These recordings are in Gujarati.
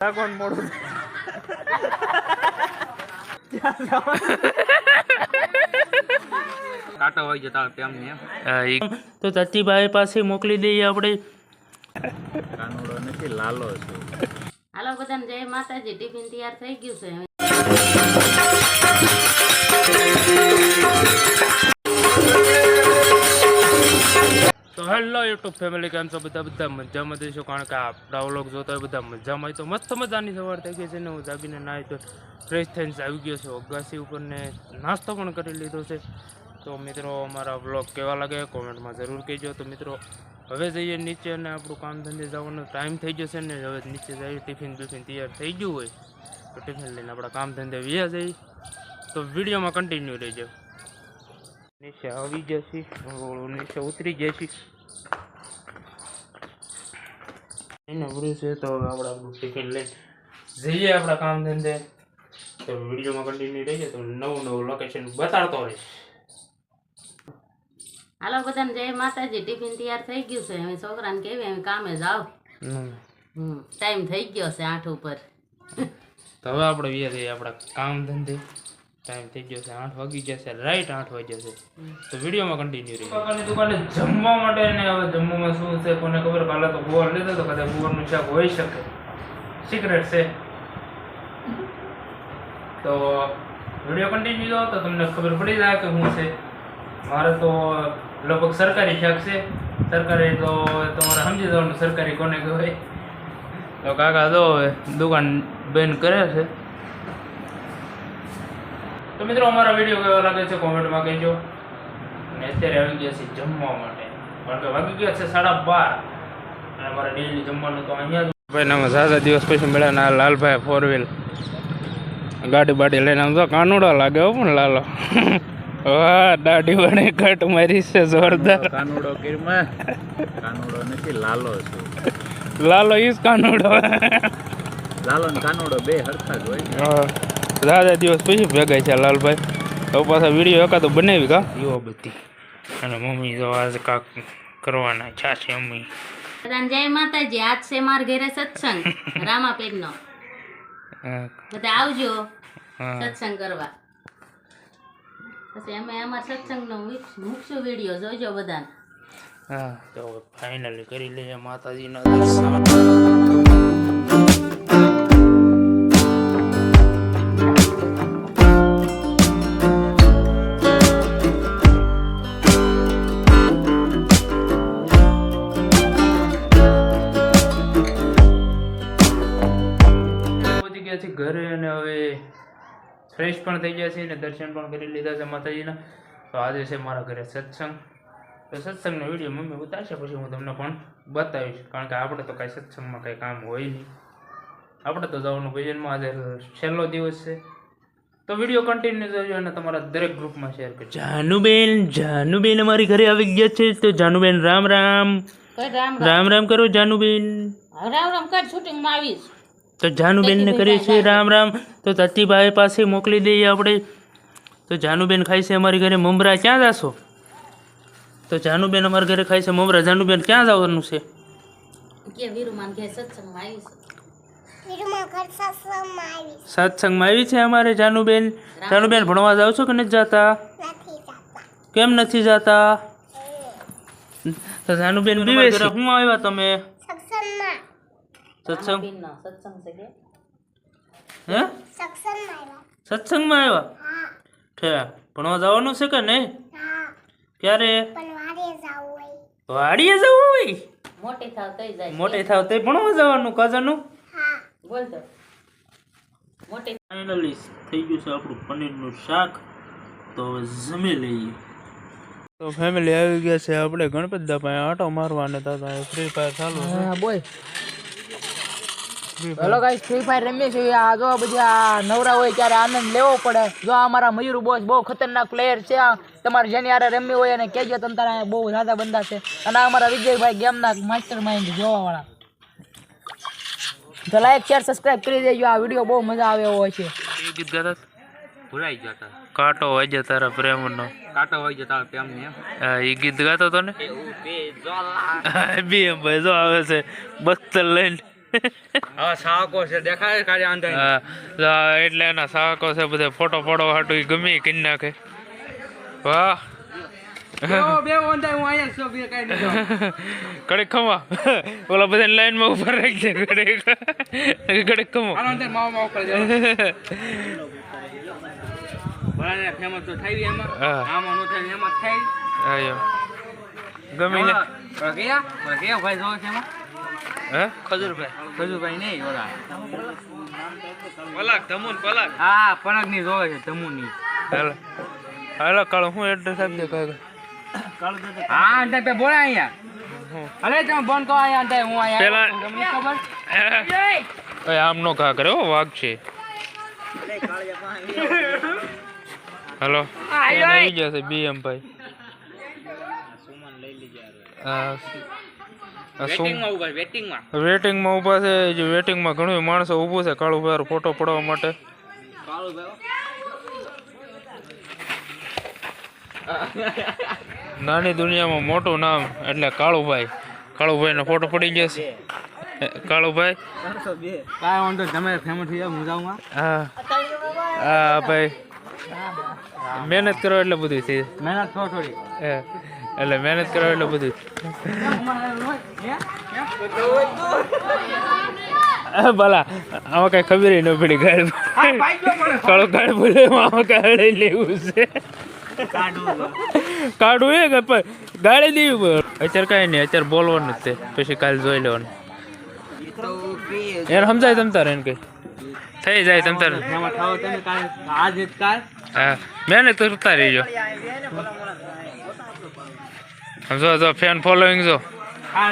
કોણ મોડું કાંટો હોય જતા હા, ઈ- તો તતીભાઈ પાસે મોકલી દઈએ આપણે. કાનુડો નથી લાલો છે. હાલો બધાને જય માતાજી ટિફિન તૈયાર થઈ ગયું છે. હેલો યુટ્યુબ ફેમિલી કેમ છો? બધા બધા મજામાં જઈશું કારણ કે આપણા વ્લોગ જોતા હોય બધા મજામાં. તો મસ્ત મજાની સવાર થઈ ગઈ છે ને હું જાગીને નાહી તો ફ્રેશ થઈને આવી ગયો છું. અગાસી ઉપર ને નાસ્તો પણ કરી લીધો છે. તો મિત્રો, અમારા વ્લોગ કેવા લાગે કોમેન્ટમાં જરૂર કહેજો. તો મિત્રો, હવે જઈએ નીચે અને આપણું કામ ધંધે જવાનો ટાઈમ થઈ જશે ને હવે નીચે જઈએ ટિફિન બિફિન તૈયાર થઈ ગયું હોય તો ટિફિન લઈને આપણા કામ ધંધે વ્યા જઈએ. તો વિડીયોમાં કન્ટિન્યુ રહેજો. નીચે આવી જશે, નીચે ઉતરી જશે. એને છે તો હવે આપણે આપણું ટિફિન લઈ જઈએ આપણા કામ ધંધે. તો વિડીયોમાં કન્ટિન્યુ રહીએ તો નવું નવું લોકેશન બતાડતો રહીશ. હાલો બધાને જય માતાજી ટિફિન તૈયાર થઈ ગયું છે. હવે છોકરાને કેવી હવે કામે જાઓ. ટાઈમ થઈ ગયો છે આઠ ઉપર. તો હવે આપણે વ્યા જઈએ આપણા કામ ધંધે. ટાઈમ થઈ ગયો છે આઠ વાગી જશે રાઈટ આઠ વાગી જશે તો વિડીયોમાં કન્ટિન્યુ રહી કાકાની દુકાને જમવા માટે ને હવે જમવામાં શું છે કોને ખબર કાલે તો ગોળ લીધો તો કદાચ ગોળનું શાક હોઈ શકે. સિક્રેટ છે. તો વીડિયો કન્ટિન્યુ તો તમને ખબર પડી જાય કે શું છે. મારે તો લગભગ સરકારી શાક છે. સરકારી તો તમારે સમજી જવાનું સરકારી કોને કહેવાય. તો કાકા જો દુકાન બેન કરે છે. તો મિત્રો અમારો વીડિયો કેવો લાગે છે? કોમેન્ટમાં કહેજો. અને અત્યારે આવી ગયા છે જમવા માટે. કારણ કે વાગી ગયા છે સાડા બાર. અને અમારે ડેલી જમવાનું તો અહીંયા ભાઈ નામ સાદા દિવસ પછી મળ્યા ના લાલભાઈ ફોર વ્હીલ ગાડી બાડી લઈને આમ તો કાનુડો લાગે હો પણ લાલો. વાહ દાઢી વડે કટ મારી છે જોરદાર. કાનુડો કિરમા. કાનુડો નથી લાલો છે. લાલો ઈસ કાનુડો. લાલો ને કાનુડો બે હરખા જ હોય. દાદા દિવસ પછી ભેગા છે લાલભાઈ. હવે પાછા વીડિયો એકાદો બનાવી કા? એવો બધી. અને મમ્મી તો આજ કાક કરવાના છે મમ્મી જય માતાજી આજ છે માર ઘરે સત્સંગ. રામા હા, બધા આવજો સત્સંગ કરવા. પછી અમે અમાર સત્સંગનો મૂક- મૂકશું વીડિયો જોજો બધાને. હા. તો ફાઇનલી કરી લઈએ માતાજીના દર્શન. ઘરે અને હવે ફ્રેશ પણ થઈ ગયા છે અને દર્શન પણ કરી લીધા છે માતાજીના. તો આજે છે મારા ઘરે સત્સંગ. તો સત્સંગનો વીડિયો મમ્મી ઉતારશે પછી હું તમને પણ બતાવીશ. કારણ કે આપણે તો કાંઈ સત્સંગમાં કાંઈ કામ હોય નહીં. આપણે તો જવાનું ભજનમાં આજે છેલ્લો દિવસ છે. તો વીડિયો કન્ટિન્યુ જોજો અને તમારા દરેક ગ્રુપમાં શેર કરજો. જાનુબેન જાનુબેન અમારી ઘરે આવી ગયા છે. તો જાનુબેન રામ રામ. રામ રામ રામ કરો જાનુબેન. રામ રામ કર શૂટિંગમાં આવીશ. તો જાનુબેનને કરીએ છીએ રામ રામ. તો તતીભાઈ પાસે મોકલી દઈએ આપણે. તો જાનુબેન ખાય છે અમારી ઘરે મમરા ક્યાં જાશો? તો જાનુબેન અમારા ઘરે ખાય છે મમરા. જાનુબેન ક્યાં જવાનું છે? કે વીરુમાન સત્સંગમાં આવી છે? અમારે જાનુબેન? જાનુબેન ભણવા જાવ છો કે નથી જતા? કેમ નથી જતા? તો જાનુબેન શું હું આવ્યા તમે? સત્સંગ? છે કે? હે? સત્સંગમાં આવ્યા. ઠેરા. ભણવા જવાનું છે કે નહીં? ક્યારે? વાડીએ જવું હોય. મોટી થાવ તઈ જાય. મોટી થાવ તે ભણવા જવાનું કજાનું બોલ તો. મોટી ફાઇનલી થઈ ગયું છે આપણું પનીરનું શાક. તો જમી લઈએ. તો ફેમિલી આવી ગયા છે આપણે. ગણપત દાપા આટો મારવાને દાદા ફ્રી ફાયર ચાલુ હા boy hello guys free fire રમીએ છીએ. આ જો બધી આ નવરા હોય ત્યારે આનંદ લેવો પડે. જો અમારા મયુર બોસ બહુ ખતરનાક પ્લેયર છે આ. તમારે જેની આરે રમવી હોય અને કહેજો તમ તારા બહુ સાદા બંદા છે. અને અમારા વિજયભાઈ ગેમના માસ્ટર માઇન્ડ જોવા વાળા તો લાઈક શેર સબસ્ક્રાઇબ કરી દેજો. આ વીડિયો બહુ મજા આવે એવો છે. એ ગીત ગાતા ભૂલાઈ જતા કાંટો વાજ્યા તારા પ્રેમનો. કાંટો એમ. એ ગીત ગાતો તો ને? બે ભાઈ જો આવે છે બસ્તર લઈને. એટલે એના સાહકો છે બધે ફોટો હાટું કરી નાખે. વાહ. કડક ખમા. ઓલા બધા લાઈનમાં ઊભા રાખજે કડક કડક ખમો. આનો અંદર માવ માવ કરી દે ભલાને ફેમસ તો થઈ એમાં. આમાં નો થાય એમાં થાય. આયો ગમે ગયા ગયા ભાઈ જોવે છે એમાં? હે? ખજુરભાઈ. ખજૂરભાઈ નહીં ઓલા. પલાક ધમુન પલાક. હા ની જોવે છે હેલો. હાલો કાળો હું એડ્રેસ આપી દે કાકા હા અંતે પે બોલા અહીંયા. અરે તમે બંધ કરો અહીંયા હું અહીંયા પેલા- તમને ખબર? એ આમ નો ઘા કરે હો વાઘ છે. હેલો. આવી જશે બીએમ ભાઈ. આ આ શું વેટિંગમાં ઊભા વેટિંગમાં. વેટિંગમાં ઊભા છે જે વેટિંગમાં ઘણું માણસો ઊભું છે કાળું ભાઈ ફોટો પડવા માટે નાની દુનિયામાં મોટું નામ એટલે કાળુભાઈ. કાળુભાઈનો ફોટો પડી જશે એ, કાળુભાઈ? કાંઈ વાંધો નહીં, તમે ફેમસ થઈ જાવ મુજાવમાં હા? હા. ભાઈ. મહેનત કરો એટલે બધું થઈ મહેનત કરો થોડી. એટલે મહેનત કરો એટલે બધું. ભલા આમાં કઈ ખબર ન પડી ઘર કાળો ગાળ બોલે આમાં કાઢી લેવું છે. કાઢવું એ પણ ગાડી દેવી. અત્યારે કઈ નહીં અત્યારે બોલવાનું જ તે. પછી કાલે જોઈ લેવાનું. યાર સમજાય તમ તારે એને કઈ? થઈ જાય તમ તારે. મહેનત કરતા રહીજો. જો જો ફેન ફોલોઈંગ જો.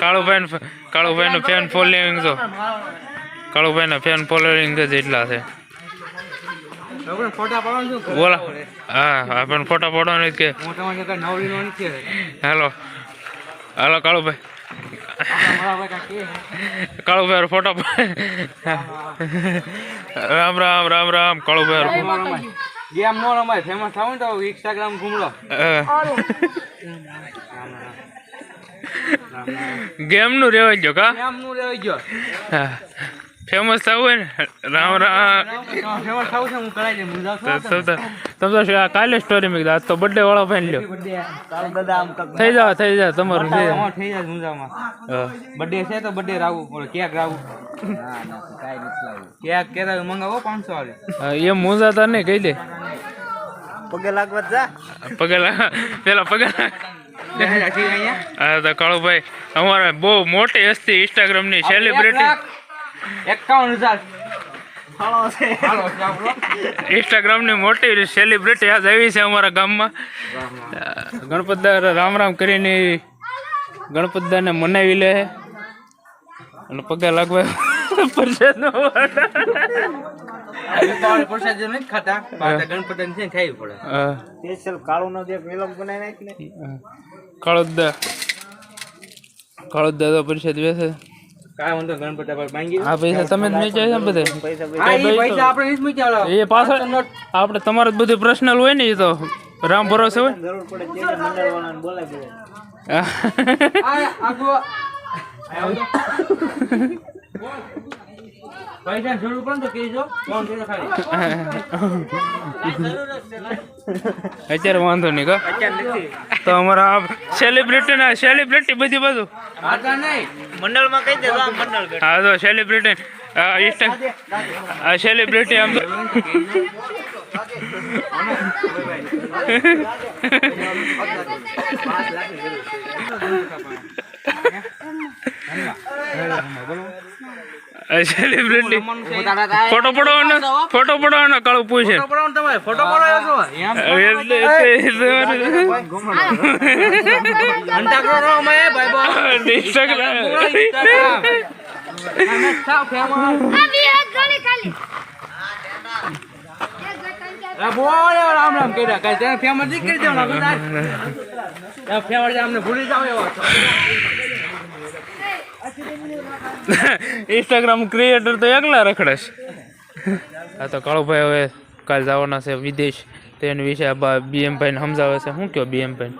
કાળુભાઈ કાળુભાઈનું ફેન ફોલોઈંગ જો. કાળુભાઈના ફેન ફોલોઈંગ જ એટલા છે? બોલા. હા આપણને ફોટા પાડવાનું જ કે નો હાલો. હાલો. કાળુભાઈ. કાળુભાઈ ફોટો રામ રામ રામ રામ કાળુભાઈ ગેમ નો રમાય. નો ફેમસ થાવ ને તો ઇન્સ્ટાગ્રામ ઘૂમડો ગેમનું રેવાઈ ગયો કા? ગેમનું રહેવાય ગયો ફેમસ થવું હોય ને? રામ રામ. ફેમસ થાવ છે હું કરાઈ દે મુજાવ તો તમ કાલે સ્ટોરી મેં આજ તો બર્થડે વાળો ફાઈન લ્યો. થઈ જાવ થઈ જાવ તમારું થઈ જાવ થઈ જાય મુજાવમાં હા. બર્થડે છે તો બર્થડે રાવું ઓલો કેક રાવું. કેક કેતા મંગાવો પાંચસો વાળી. એ એમ તાર નહીં કહી દે. પગે લાગવા જા. પગે પેલા પગે હા તો કાળુભાઈ અમારે બહુ મોટી હસ્તી ઇન્સ્ટાગ્રામની સેલિબ્રિટી એકાવન હજાર. ઇન્સ્ટાગ્રામની મોટી સેલિબ્રિટી આજ આવી છે અમારા ગામમાં. ગણપતદા રામ રામ કરીને ગણપત દાને મનાવી લે. અને પગે લાગવા. દીપાવળી પ્રસાદ જો નથી ખાતા પાછા ગણપતિ ને ખાવી પડે સ્પેશિયલ કાળો નો એક વિલંબ બનાવી નાખ ને કાળોદા કાળોદા તો પરિષદ બેસે જ આપણે તમારે જ બધું પર્સનલ હોય ને એ તો રામ ભરોસે હોય હા. આ આગો પૈસા જરૂર પડે તો કહેજો. ફોન કરજો ખાલી. અત્યારે વાંધો નહીં કા તો અમારા આ સેલિબ્રિટી ના સેલિબ્રિટી બધી બધું. આટલા નહીં. મંડળમાં કહી દે આ મંડળ હા તો સેલિબ્રિટી આ સેલિબ્રિટી આમ તો આ સેલિબ્રિટી ફોટો પડાવવાનો ફોટો પડાવવાનો કાળો પૂછે. ફોટો પડાવવાનો તમે ફોટો પડાવ્યો છો એમ એટલે એટલે- કરો રહો ભાઈ બો ઇન્સ્ટાગ્રામ અમે રામ રામ કર્યા. કઈ ફેમસ કરી દેવાના. ફેમસ અમને ભૂલી જાવ એવા. ઇન્સ્ટાગ્રામ ક્રિએટર તો એકલા રખડેશ આ તો કાળુભાઈ હવે કાલ જવાના છે વિદેશ. તેના વિશે બીએમભાઈને બીએમ ભાઈને સમજાવે છે. શું કયો બીએમભાઈ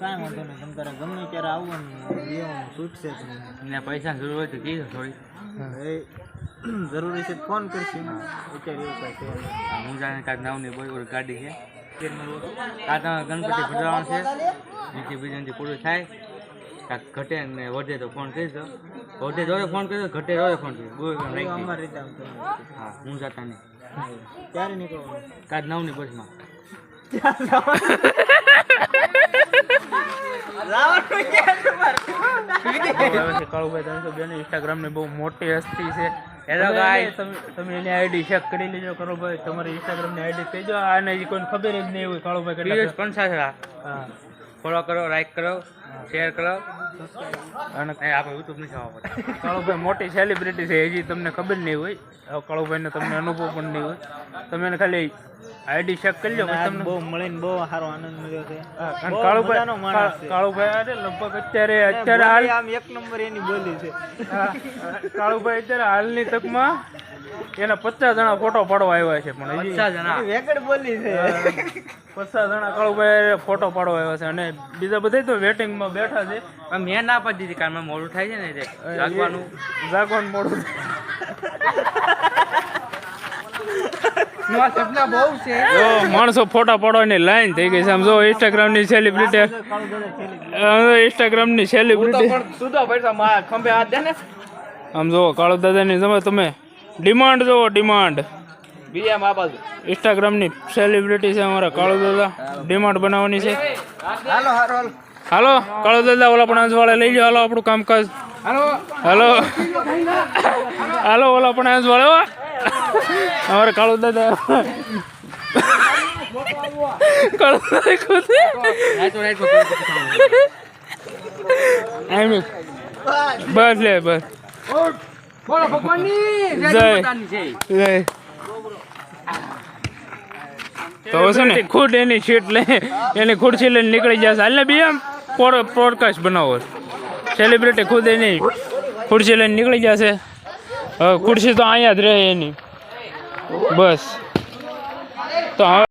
કાંઈ વાંધો નહીં. તમ તારે ગમે ત્યારે આવવાનું. દેવાનું છૂટશે ને પૈસા જરૂર હોય તો કીધો થોડી. જરૂરી છે ફોન કરશું. અત્યારે એવું કાંઈ. હા, જાણે કાંઈક નાવની બોય ગાડી છે. ગણપતિ ભજવાનું છે. નીચે બીજાથી પૂરું થાય કાંઈક ઘટે ને વધે તો ફોન કરી દો. વધે તો ફોન કરી દો ઘટે તો ફોન કરી રાખી અમારી રીતે. હા હું જતા નહીં. ક્યારે નીકળવાનું? કાલ નવની બસમાં. કાળુભાઈ ત્રણસો બે ઇન્સ્ટાગ્રામની બહુ મોટી હસ્તી છે. Hello તમે તમે- એની આઈડી ચેક કરી લેજો કાળુભાઈ. તમારી ઇન્સ્ટાગ્રામની આઈડી કહેજો આને કોઈ કોઈને ખબર જ નહીં હોય કાળુભાઈ પણ કેટલા પંચાસરા હા. ફોલો કરો લાઈક કરો શેર કરો. અને આપણે યુટ્યુબ નહીં જવા પડે. કાળુભાઈ મોટી સેલિબ્રિટી છે હજી તમને ખબર નહીં હોય. કાળુભાઈનો તમને અનુભવ પણ નહીં હોય. તમે એને ખાલી આઈડી ચેક કરી લો અને તમને બહુ મળીને બહુ સારો આનંદ મળ્યો છે. હા, કાળુભાઈ કાળુભાઈ અરે લગભગ અત્યારે અત્યારે હાલ આમ એક નંબર એની બોલી છે. કાળુભાઈ અત્યારે હાલની તકમાં એના પચાસ જણા ફોટો પાડવા આવ્યા છે પણ પચાસ જણા. એની ભાઈ બોલી છે. પચાસ જણા કાળુભાઈ ફોટો પાડવા આવ્યા છે અને બીજા બધા તો વેટિંગમાં બેઠા છે. મેં ના પાડી દીધી કારણ મોડું થાય છે ને એટલે જાગવાનું. જાગવાનું મોડું. સપના બહુ છે. જો માણસો ફોટા પાડવાની લાઈન થઈ ગઈ છે. આમ જો ઇન્સ્ટાગ્રામની સેલિબ્રિટી ઇન્સ્ટાગ્રામની સેલિબ્રિટી આમ જો કાળુ દાદાની ની તમે ડિમાન્ડ જોવો ડિમાન્ડ બીજા મા બાજુ. ઇન્સ્ટાગ્રામ સેલિબ્રિટી છે અમારા કાળુ દાદા. ડિમાન્ડ બનાવવાની છે. હાલો હાલો હાલો. કાળુ દાદા ઓલા પણ વાળા લઈ જાઓ. હાલો આપણું કામકાજ. હાલો. હાલો. હાલો ઓલા પણ વાળા અમારે કાળુ દાદા. કાળુ દાદા બસ લે બસ. બોલો ભગવાનની જય. તો છે ને ખુદ એની શીટ લે એની ખુરશી લઈને નીકળી જશે. હાલ ને બી એમ પોડકાસ્ટ બનાવો. સેલિબ્રિટી ખુદ એની ખુરશી લઈને નીકળી જશે. ખુરશી તો અહીંયા જ રહે એની. બસ. તો હવે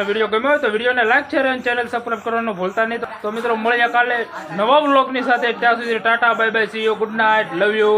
જણાવજો વીડિયો ગમ્યો હોય તો વિડીયોને લાઈક શેર અને ચેનલ સબસ્ક્રાઈબ કરવાનું ભૂલતા નહીં. તો મિત્રો, મળીએ કાલે નવા બ્લોગની સાથે. ત્યાં સુધી tata bye bye see you good night love you